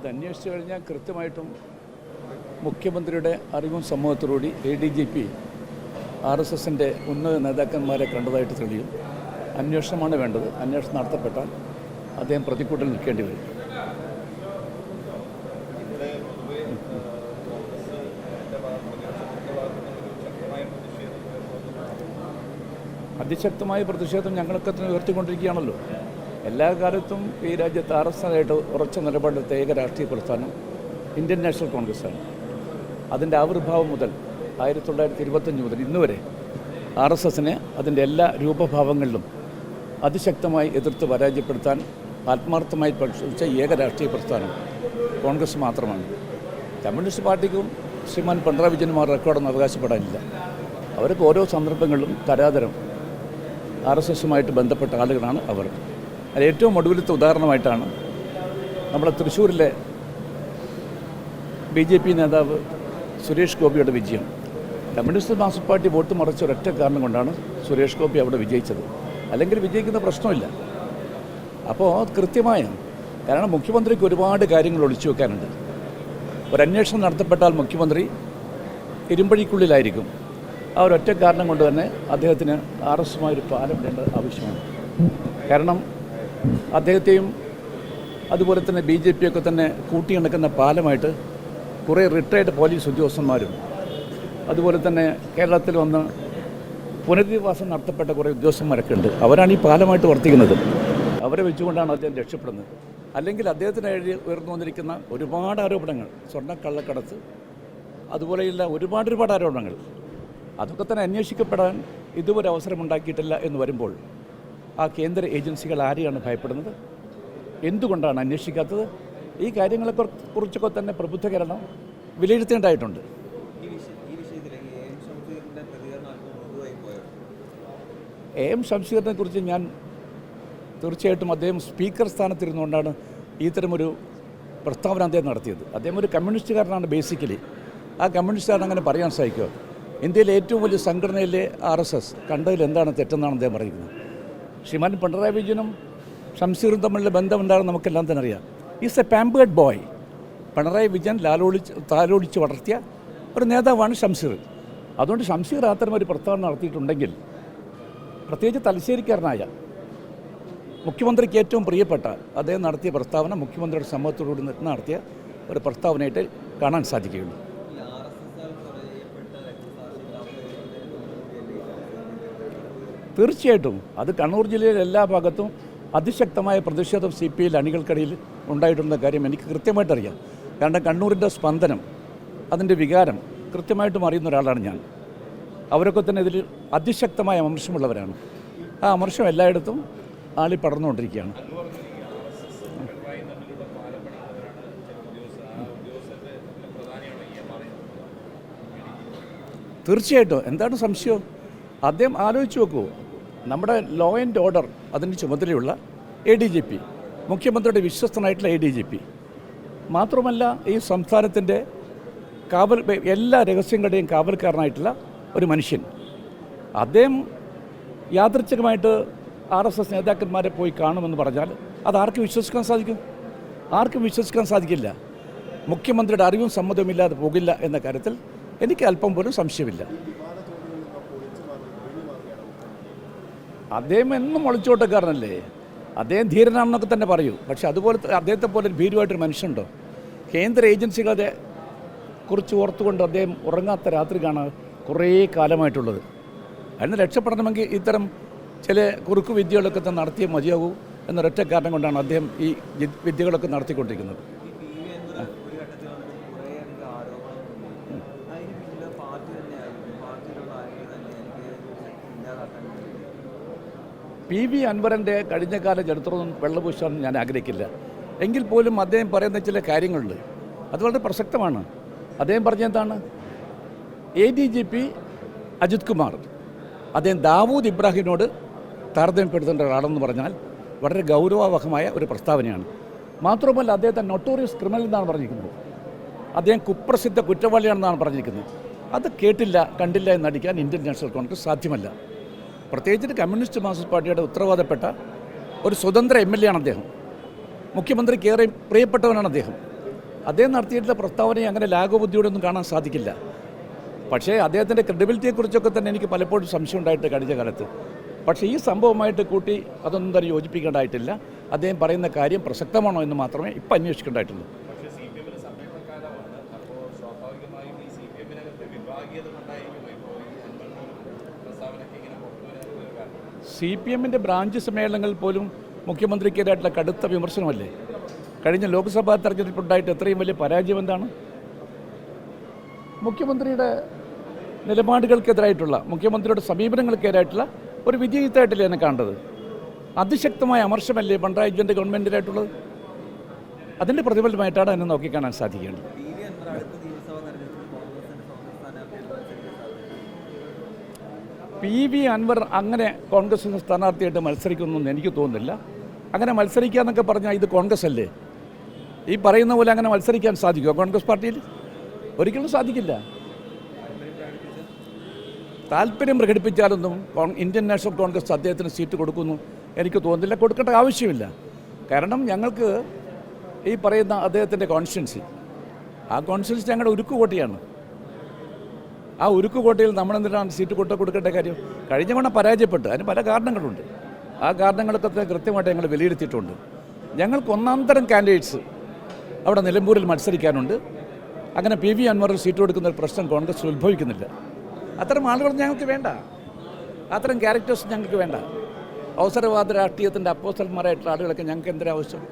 അത് അന്വേഷിച്ചു കഴിഞ്ഞാൽ കൃത്യമായിട്ടും മുഖ്യമന്ത്രിയുടെ അറിവും സമൂഹത്തോടുകൂടി A D G P R S എസിന്റെ ഉന്നത നേതാക്കന്മാരെ കണ്ടതായിട്ട് തെളിയും. അന്വേഷണമാണ് വേണ്ടത്. അന്വേഷണം നടത്തപ്പെട്ടാൽ അദ്ദേഹം പ്രതിക്കൂട്ടിൽ നിൽക്കേണ്ടി വരും. അതിശക്തമായ പ്രതിഷേധം ഞങ്ങളൊക്കെ തന്നെ ഉയർത്തിക്കൊണ്ടിരിക്കുകയാണല്ലോ. എല്ലാ കാലത്തും ഈ രാജ്യത്ത് ആർ എസ് ആയിട്ട് ഉറച്ച നിലപാടെടുത്ത ഏക രാഷ്ട്രീയ പ്രസ്ഥാനം ഇന്ത്യൻ നാഷണൽ കോൺഗ്രസ്സാണ്. അതിന്റെ ആവിർഭാവം മുതൽ ആയിരത്തി തൊള്ളായിരത്തി ഇരുപത്തഞ്ച് മുതൽ ഇന്ന് വരെ ആർ എസ് എസിനെ അതിന്റെ എല്ലാ രൂപഭാവങ്ങളിലും അതിശക്തമായി എതിർത്ത് പരാജയപ്പെടുത്താൻ ആത്മാർത്ഥമായി പരിശോധിച്ച ഏക രാഷ്ട്രീയ പ്രസ്ഥാനം കോൺഗ്രസ് മാത്രമാണ്. കമ്മ്യൂണിസ്റ്റ് പാർട്ടിക്കും ശ്രീമാൻ പിണറായി വിജയനുമാർ റെക്കോർഡൊന്നും അവകാശപ്പെടാനില്ല. അവർക്ക് ഓരോ സന്ദർഭങ്ങളിലും തരാതരം ആർ എസ് എസുമായിട്ട് ബന്ധപ്പെട്ട ആളുകളാണ് അവർ. അതിൽ ഏറ്റവും ഒടുവിലത്തെ ഉദാഹരണമായിട്ടാണ് നമ്മുടെ തൃശ്ശൂരിലെ ബി ജെ പി നേതാവ് സുരേഷ് ഗോപിയുടെ വിജയം. കമ്മ്യൂണിസ്റ്റ് മാർക്സിസ്റ്റ് പാർട്ടി വോട്ട് മറച്ച ഒരൊറ്റ കാരണം കൊണ്ടാണ് സുരേഷ് ഗോപി അവിടെ വിജയിച്ചത്. അല്ലെങ്കിൽ വിജയിക്കുന്ന പ്രശ്നമില്ല. അപ്പോൾ കൃത്യമായ കാരണം മുഖ്യമന്ത്രിക്ക് ഒരുപാട് കാര്യങ്ങൾ ഒളിച്ചു വെക്കാനുണ്ട്. ഒരു നടത്തപ്പെട്ടാൽ മുഖ്യമന്ത്രി ഇരുമ്പഴിക്കുള്ളിലായിരിക്കും ആ ഒരൊറ്റ കാരണം കൊണ്ട് തന്നെ അദ്ദേഹത്തിന് ആർ എസുമായി ഒരു പാലം വേണ്ട ആവശ്യമാണ്. കാരണം അദ്ദേഹത്തെയും അതുപോലെ തന്നെ ബി ജെ പിയൊക്കെ തന്നെ കൂട്ടിയിണക്കുന്ന പാലമായിട്ട് കുറേ റിട്ടയർഡ് പോലീസ് ഉദ്യോഗസ്ഥന്മാരും അതുപോലെ തന്നെ കേരളത്തിൽ വന്ന് പുനരധിവാസം നടത്തപ്പെട്ട കുറേ ഉദ്യോഗസ്ഥന്മാരൊക്കെ ഉണ്ട്. അവരാണ് ഈ പാലമായിട്ട് വർത്തിക്കുന്നത് അവരെ വെച്ചുകൊണ്ടാണ് അദ്ദേഹം രക്ഷപ്പെടുന്നത്. അല്ലെങ്കിൽ അദ്ദേഹത്തിന് എഴുതി ഉയർന്നു വന്നിരിക്കുന്ന ഒരുപാട് ആരോപണങ്ങൾ സ്വർണക്കള്ളക്കടത്ത് അതുപോലെയുള്ള ഒരുപാട് ഒരുപാട് ആരോപണങ്ങൾ. അതൊക്കെ തന്നെ അന്വേഷിക്കപ്പെടാൻ ഇതുവരെ അവസരമുണ്ടാക്കിയിട്ടില്ല എന്ന് വരുമ്പോൾ ആ കേന്ദ്ര ഏജൻസികൾ ആരെയാണ് ഭയപ്പെടുന്നത്? എന്തുകൊണ്ടാണ് അന്വേഷിക്കാത്തത്? ഈ കാര്യങ്ങളെ കുറിച്ചൊക്കെ തന്നെ പ്രബുദ്ധ കേരളം വിലയിരുത്തേണ്ടതായിട്ടുണ്ട് എ എം ശംസീറിനെ കുറിച്ച് ഞാൻ തീർച്ചയായിട്ടും അദ്ദേഹം സ്പീക്കർ സ്ഥാനത്തിരുന്നുകൊണ്ടാണ് ഇത്തരമൊരു പ്രസ്താവന അദ്ദേഹം നടത്തിയത്. അദ്ദേഹം ഒരു കമ്മ്യൂണിസ്റ്റുകാരനാണ് ബേസിക്കലി. ആ കമ്മ്യൂണിസ്റ്റുകാരൻ അങ്ങനെ പറയാൻ സാധിക്കുമോ? ഇന്ത്യയിലെ ഏറ്റവും വലിയ സംഘടനയിലെ ആർ എസ് എസ് കണ്ടതിൽ എന്താണ് തെറ്റെന്നാണ് അദ്ദേഹം പറയുന്നത്. ശ്രീമാൻ പിണറായി വിജയനും ഷംസീറും തമ്മിലുള്ള ബന്ധമുണ്ടാകുന്ന നമുക്കെല്ലാം തന്നെ അറിയാം. Is a pampered boy Pinarayi Vijayan ലാലോളിച്ച് താലോടിച്ച് വളർത്തിയ ഒരു നേതാവാണ് ഷംസീർ അതുകൊണ്ട് ഷംസീർ അത്തരം ഒരു പ്രസ്താവന നടത്തിയിട്ടുണ്ടെങ്കിൽ പ്രത്യേകിച്ച് തലശ്ശേരിക്കാരനായ മുഖ്യമന്ത്രിക്ക് ഏറ്റവും പ്രിയപ്പെട്ട അദ്ദേഹം നടത്തിയ പ്രസ്താവന മുഖ്യമന്ത്രിയുടെ സമ്മതത്തോടുകൂടി നടത്തിയ ഒരു പ്രസ്താവനയായിട്ട് കാണാൻ സാധിക്കുകയുള്ളൂ ഈ ആർ എസ് എസ് പറയപ്പെട്ട രക്തസാക്ഷികൾ അവരുടെ തീർച്ചയായിട്ടും അത് കണ്ണൂർ ജില്ലയിലെ എല്ലാ ഭാഗത്തും അതിശക്തമായ പ്രതിഷേധം സി പി എൽ അണികൾക്കിടയിൽ ഉണ്ടായിട്ടുള്ള കാര്യം എനിക്ക് കൃത്യമായിട്ട് അറിയാം കാരണം കണ്ണൂരിന്റെ സ്പന്ദനം അതിന്റെ വികാരം കൃത്യമായിട്ടും അറിയുന്ന ഒരാളാണ് ഞാൻ. അവരൊക്കെ തന്നെ ഇതിൽ അതിശക്തമായ അമർഷമുള്ളവരാണ്. ആ അമർഷം എല്ലായിടത്തും ആളി പടർന്നുകൊണ്ടിരിക്കുകയാണ്. തീർച്ചയായിട്ടും. എന്താണ് സംശയം? അദ്ദേഹം ആലോചിച്ച് നോക്കൂ. നമ്മുടെ ലോ ആൻഡ് ഓർഡർ അതിന്റെ ചുമതലയുള്ള എ ഡി ജി പി മുഖ്യമന്ത്രിയുടെ വിശ്വസ്തനായിട്ടുള്ള എ ഡി ജി പി മാത്രമല്ല ഈ സംസ്ഥാനത്തിന്റെ കാവൽ എല്ലാ രഹസ്യങ്ങളുടെയും കാവൽക്കാരനായിട്ടുള്ള ഒരു മനുഷ്യൻ. അദ്ദേഹം യാദൃച്ഛികമായിട്ട് ആർ എസ് എസ് നേതാക്കന്മാരെ പോയി കാണുമെന്ന് പറഞ്ഞാൽ അത് ആർക്കും വിശ്വസിക്കാൻ സാധിക്കും? ആർക്കും വിശ്വസിക്കാൻ സാധിക്കില്ല. മുഖ്യമന്ത്രിയുടെ അറിവും സമ്മതവും ഇല്ലാതെ പോകില്ല എന്ന കാര്യത്തിൽ എനിക്ക് അല്പം പോലും സംശയമില്ല. അദ്ദേഹം എന്നും ഒളിച്ചോട്ടക്കാരനല്ലേ? അദ്ദേഹം ധീരനാണെന്നൊക്കെ തന്നെ പറയൂ. പക്ഷെ അതുപോലെ അദ്ദേഹത്തെ പോലെ ഒരു ഭീരുവായിട്ടൊരു മനുഷ്യനുണ്ടോ? കേന്ദ്ര ഏജൻസികളെ കുറിച്ച് ഓർത്തുകൊണ്ട് അദ്ദേഹം ഉറങ്ങാത്ത രാത്രി കാണാൻ കുറേ കാലമായിട്ടുള്ളത്. അതിന് രക്ഷപ്പെടണമെങ്കിൽ ഇത്തരം ചില കുറുക്കു വിദ്യകളൊക്കെ നടത്തിയേ മതിയാകൂ എന്നൊരൊറ്റ കാരണം കൊണ്ടാണ് അദ്ദേഹം ഈ വിദ്യകളൊക്കെ നടത്തിക്കൊണ്ടിരിക്കുന്നത് ഈ പി വി എൻവർ ഒരു ഘട്ടത്തിൽ വന്നിട്ട് കുറേയധികം ആരോപണങ്ങൾ ഉന്നയിച്ചു. അതിന് പിന്നിലെ പാർട്ടി തന്നെയായിരുന്നു പാർട്ടിയിലുള്ള ആരെങ്കിലും തന്നെ എനിക്ക് ഇല്ലാതാക്കാൻ വേണ്ടി പി വി അൻവറിന്റെ കഴിഞ്ഞകാല ചരിത്രമൊന്നും വെള്ളപൂശാൻ ഞാൻ ആഗ്രഹിക്കില്ല. എങ്കിൽ പോലും അദ്ദേഹം പറയുന്ന ചില കാര്യങ്ങളുണ്ട്. അത് വളരെ പ്രസക്തമാണ്. അദ്ദേഹം പറഞ്ഞ എന്താണ്? A D G P Ajith Kumar. അദ്ദേഹം ദാവൂദ് ഇബ്രാഹിമിനോട് താരതമ്യപ്പെടുത്തേണ്ട ഒരാളെന്ന് പറഞ്ഞാൽ വളരെ ഗൗരവവഹമായ ഒരു പ്രസ്താവനയാണ്. മാത്രമല്ല അദ്ദേഹത്തെ നൊട്ടോറിയസ് ക്രിമിനൽ എന്നാണ് പറഞ്ഞിരിക്കുന്നത്. അദ്ദേഹം കുപ്രസിദ്ധ കുറ്റവാളിയാണെന്നാണ് പറഞ്ഞിരിക്കുന്നത്. അത് കേട്ടില്ല കണ്ടില്ല എന്നടിക്കാൻ ഇന്ത്യൻ നാഷണൽ കോൺഗ്രസ് സാധ്യമല്ല. പ്രത്യേകിച്ചിട്ട് കമ്മ്യൂണിസ്റ്റ് മാർക്സിസ്റ്റ് പാർട്ടിയുടെ ഉത്തരവാദപ്പെട്ട ഒരു സ്വതന്ത്ര എം എൽ എ ആണ് അദ്ദേഹം. മുഖ്യമന്ത്രിക്ക് ഏറെ പ്രിയപ്പെട്ടവനാണ് അദ്ദേഹം. അദ്ദേഹം നടത്തിയിട്ടുള്ള പ്രസ്താവനയെ അങ്ങനെ ലാഘബുദ്ധിയോടെ ഒന്നും കാണാൻ സാധിക്കില്ല. പക്ഷേ അദ്ദേഹത്തിന്റെ ക്രെഡിബിലിറ്റിയെക്കുറിച്ചൊക്കെ തന്നെ എനിക്ക് പലപ്പോഴും സംശയം ഉണ്ടായിട്ട് കഴിഞ്ഞ കാലത്ത്. പക്ഷേ ഈ സംഭവമായിട്ട് കൂട്ടി അതൊന്നും തന്നെ യോജിപ്പിക്കേണ്ടതായിട്ടില്ല. അദ്ദേഹം പറയുന്ന കാര്യം പ്രസക്തമാണോ എന്ന് മാത്രമേ ഇപ്പം അന്വേഷിക്കേണ്ടതായിട്ടുള്ളൂ. സി പി എമ്മിന് സംരക്ഷണക്കാലമാണ് അപ്പോൾ സ്വാഭാവികമായും ഈ സി പി എമ്മിനകത്ത് വിഭാഗീയത കൊണ്ടായിരിക്കും ഇപ്പോൾ ഈ അൻപത് പ്രസ്താവനയ്ക്ക് ഇങ്ങനെ പുറത്തുവരാനുള്ള ഒരു കാരണം സി പി എമ്മിന്റെ ബ്രാഞ്ച് സമ്മേളനങ്ങളിൽ പോലും മുഖ്യമന്ത്രിക്കെതിരായിട്ടുള്ള കടുത്ത വിമർശനമല്ലേ? കഴിഞ്ഞ ലോക്സഭാ തെരഞ്ഞെടുപ്പുണ്ടായിട്ട് എത്രയും വലിയ പരാജയം എന്താണ്? മുഖ്യമന്ത്രിയുടെ നിലപാടുകൾക്കെതിരായിട്ടുള്ള മുഖ്യമന്ത്രിയുടെ സമീപനങ്ങൾക്കെതിരായിട്ടുള്ള ഒരു വിജയത്തായിട്ടല്ലേ എന്നെ കണ്ടത് അതിശക്തമായ അമർശമല്ലേ പിണറായി വിജയന്റെ ഗവൺമെന്റിനായിട്ടുള്ളത് അതിന്റെ പ്രതിഫലമായിട്ടാണ് എന്നെ നോക്കിക്കാണാൻ സാധിക്കേണ്ടത് പി വി അൻവർ അടുത്ത നിയമസഭാ തെരഞ്ഞെടുപ്പിൽ കോൺഗ്രസിന്റെ സ്വന്തം സ്ഥാനാർത്ഥിയായിട്ട് മത്സരിക്കാൻ സാധ്യതയുണ്ട് പി വി അൻവർ അങ്ങനെ കോൺഗ്രസിന് സ്ഥാനാർത്ഥിയായിട്ട് മത്സരിക്കുന്നൊന്നും എനിക്ക് തോന്നുന്നില്ല. അങ്ങനെ മത്സരിക്കുക എന്നൊക്കെ പറഞ്ഞാൽ ഇത് കോൺഗ്രസ് അല്ലേ? ഈ പറയുന്ന പോലെ അങ്ങനെ മത്സരിക്കാൻ സാധിക്കുമോ കോൺഗ്രസ് പാർട്ടിയിൽ? ഒരിക്കലും സാധിക്കില്ല. താല്പര്യം പ്രകടിപ്പിച്ചാലൊന്നും ഇന്ത്യൻ നാഷണൽ കോൺഗ്രസ് അദ്ദേഹത്തിന് സീറ്റ് കൊടുക്കുന്നു എനിക്ക് തോന്നുന്നില്ല. കൊടുക്കേണ്ട ആവശ്യമില്ല. കാരണം ഞങ്ങൾക്ക് ഈ പറയുന്ന അദ്ദേഹത്തിന്റെ കോൺസ്റ്റിറ്റ്യൻസി. ആ കോൺസ്റ്റിറ്റ്യൻസി ഞങ്ങളുടെ ഉരുക്കുകോട്ടയാണ് ആ ഉരുക്ക് കോട്ടയിൽ നമ്മൾ എന്തിനാണ് സീറ്റ് കൊട്ട കൊടുക്കേണ്ട കാര്യം? കഴിഞ്ഞ തവണ പരാജയപ്പെട്ടു. അതിന് പല കാരണങ്ങളുണ്ട്. ആ കാരണങ്ങളൊക്കെ കൃത്യമായിട്ട് ഞങ്ങൾ വിലയിരുത്തിയിട്ടുണ്ട്. ഞങ്ങൾക്ക് ഒന്നാം തരം കാൻഡിഡേറ്റ്സ് അവിടെ നിലമ്പൂരിൽ മത്സരിക്കാനുണ്ട്. അങ്ങനെ പി വി അൻവറിൽ സീറ്റ് കൊടുക്കുന്ന ഒരു പ്രശ്നം കോൺഗ്രസ് ഉത്ഭവിക്കുന്നില്ല. അത്തരം ആളുകൾ ഞങ്ങൾക്ക് വേണ്ട. അത്തരം ക്യാരക്ടേഴ്സ് ഞങ്ങൾക്ക് വേണ്ട. അവസരവാദ രാഷ്ട്രീയത്തിന്റെ അപ്പോസൽമാരായിട്ടുള്ള ആളുകളൊക്കെ ഞങ്ങൾക്ക് എന്തിനാവശ്യം